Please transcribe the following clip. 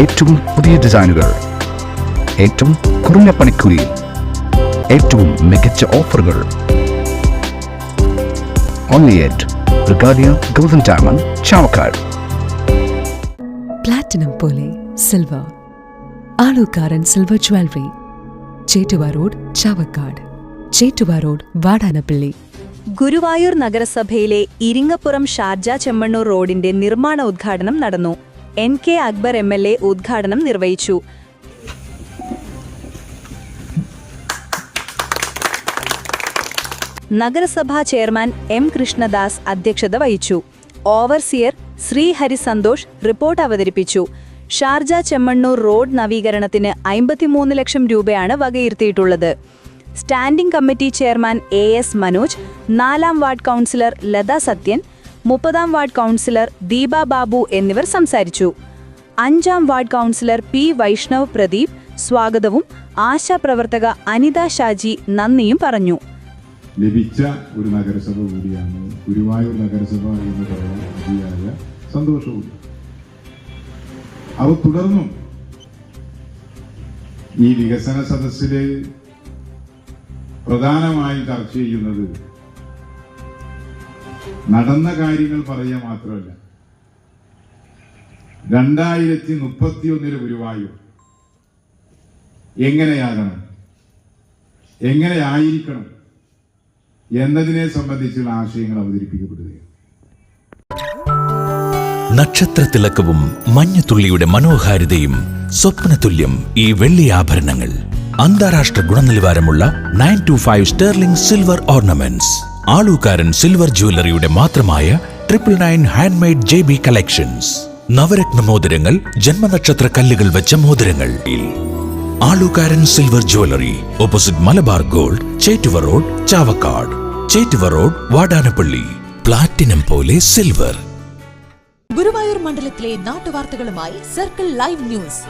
ഏറ്റവും പുതിയ ഡിസൈനുകൾ. ഏറ്റവും കുറഞ്ഞ പണിക്കൂലിയിൽ ഏറ്റവും മികച്ച ഓഫറുകൾ. Only at Regalia golden diamond Chavakkad platinum പോലെ silver Aalookkaran silver jewellery Chettuva road Chavakkad Chettuva road Vadanappally Guruvayur നഗരസഭയിലെ ഇരിങ്ങപ്പുറം ഷാർജ ചെമ്മണ്ണൂർ റോഡിന്റെ നിർമ്മാണ ഉദ്ഘാടനം നടന്നു. N K Akbar M L A ഉദ്ഘാടനം നിർവഹിച്ചു. നഗരസഭാ ചെയർമാൻ എം കൃഷ്ണദാസ് അധ്യക്ഷത വഹിച്ചു. ഓവർസിയർ ശ്രീഹരി സന്തോഷ് റിപ്പോർട്ട് അവതരിപ്പിച്ചു. ഷാർജ ചെമ്മണ്ണൂർ റോഡ് നവീകരണത്തിന് അമ്പത്തിമൂന്ന് ലക്ഷം രൂപയാണ് വകയിരുത്തിയിട്ടുള്ളത്. Standing committee chairman A S Manoj നാലാം വാർഡ് കൗൺസിലർ ലത സത്യൻ മുപ്പതാം വാർഡ് കൗൺസിലർ ദീപ ബാബു എന്നിവർ സംസാരിച്ചു. അഞ്ചാം ward councillor P Vaishnav Pradeep സ്വാഗതവും ആശാപ്രവർത്തക അനിത ഷാജി നന്ദിയും പറഞ്ഞു. ലഭിച്ച ഒരു നഗരസഭ കൂടിയാണ് ഗുരുവായൂർ നഗരസഭ എന്ന് പറയാൻ സന്തോഷവും. അവ തുടർന്നും ഈ വികസന സദസ്സിലെ പ്രധാനമായും ചർച്ച ചെയ്യുന്നത് നടന്ന കാര്യങ്ങൾ പറയുക മാത്രമല്ല. രണ്ടായിരത്തി മുപ്പത്തി ഒന്നിൽ ഗുരുവായൂർ എങ്ങനെയാകണം? എങ്ങനെയായിരിക്കണം? എന്നതിനെ സംബന്ധിച്ചുള്ള ആശയങ്ങൾ അവതരിപ്പിക്കപ്പെടുകയാണ്. നക്ഷത്രത്തിളക്കവും മഞ്ഞത്തുള്ളിയുടെ മനോഹാരിതയും സ്വപ്നതുല്യം ഈ വെള്ളി ആഭരണങ്ങൾ. അന്താരാഷ്ട്ര ഗുണനിലവാരമുള്ള nine two five sterling silver ornaments. Aalookkaran silver ജ്വല്ലറിയുടെ മാത്രമായ triple nine handmade J B collections Navratna മോതിരങ്ങൾ ജന്മനക്ഷത്ര കല്ലുകൾ വെച്ച മോതിരങ്ങൾ. Aalookkaran silver jewellery opposite Malabar gold Chettuva road Chavakkad. Chettuva road Vadanappally. Platinum പോലെ സിൽവർ ഗുരുവായൂർ മണ്ഡലത്തിലെ നാട്ടുവാർത്തകളുമായി സർക്കിൾ ലൈവ് ന്യൂസ്